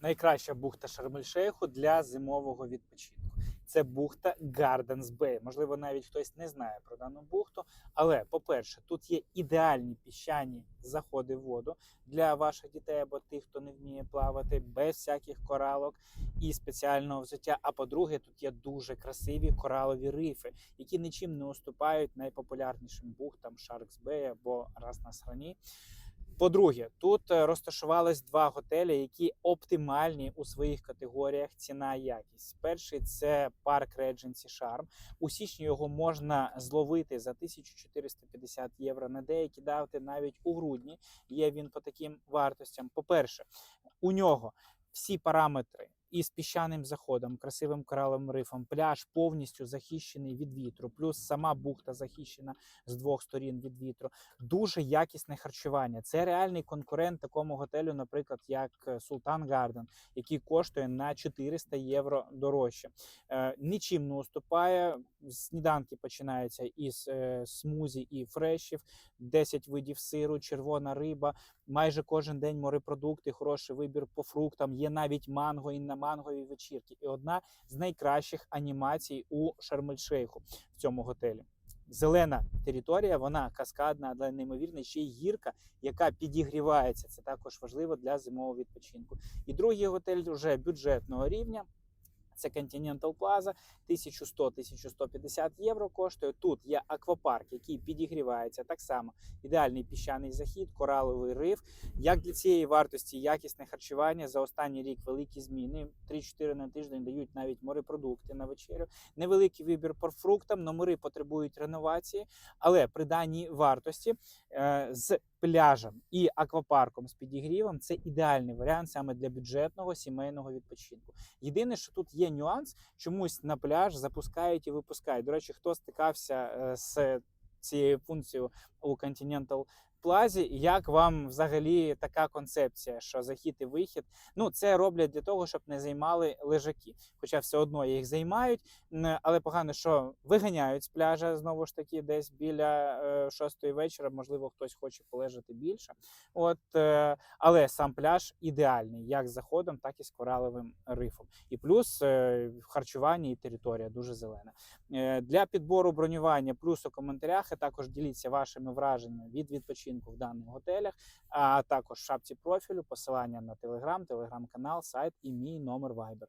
найкраща бухта Шарм-ель-Шейху для зимового відпочинку. Це бухта Gardens Bay. Можливо, навіть хтось не знає про дану бухту. Але, по-перше, тут є ідеальні піщані заходи в воду для ваших дітей або тих, хто не вміє плавати, без всяких коралок і спеціального взуття. А по-друге, тут є дуже красиві коралові рифи, які нічим не уступають найпопулярнішим бухтам Sharks Bay або Раз на Срані. По-друге, тут е, розташувались два готелі, які оптимальні у своїх категоріях ціна якість. Перший це парк Regency Charm. У січні його можна зловити за 1450 євро на деякі дати навіть у грудні. Є він по таким вартостям. По-перше, у нього всі параметри із піщаним заходом, красивим кораловим рифом, пляж повністю захищений від вітру, плюс сама бухта захищена з двох сторін від вітру. Дуже якісне харчування. Це реальний конкурент такому готелю, наприклад, як Султан Гарден, який коштує на 400 євро дорожче. Е, нічим не уступає. Сніданки починаються із е, смузі і фрешів, 10 видів сиру, червона риба. Майже кожен день морепродукти, хороший вибір по фруктам. Є навіть манго і на мангові вечірки. І одна з найкращих анімацій у Шарм-ель-Шейху в цьому готелі. Зелена територія, вона каскадна, але неймовірна, ще й гірка, яка підігрівається. Це також важливо для зимового відпочинку. І другий готель вже бюджетного рівня. Це Continental Plaza, 1100-1150 євро коштує. Тут є аквапарк, який підігрівається так само. Ідеальний піщаний захід, кораловий риф. Як для цієї вартості якісне харчування за останній рік великі зміни. 3-4 на тиждень дають навіть морепродукти на вечерю. Невеликий вибір по фруктам. Номери потребують реновації, але при даній вартості е, з пляжем і аквапарком з підігрівом це ідеальний варіант саме для бюджетного сімейного відпочинку. Єдине, що тут є нюанс, чомусь на пляж запускають і випускають. До речі, хто стикався е, з цією функцією у Continental Плазі, як вам взагалі така концепція, що захід і вихід? Ну, це роблять для того, щоб не займали лежаки. Хоча все одно їх займають, але погано, що виганяють з пляжа знову ж таки, десь біля е, шостої вечора. Можливо, хтось хоче полежати більше. От, е, але сам пляж ідеальний, як з заходом, так і з кораловим рифом. І плюс е, харчування і територія дуже зелена. Для підбору бронювання плюс у коментарях, а також діліться вашими враженнями від відпочинку в даних готелях, а також в шапці профілю, посилання на телеграм, телеграм-канал, сайт і мій номер Viber.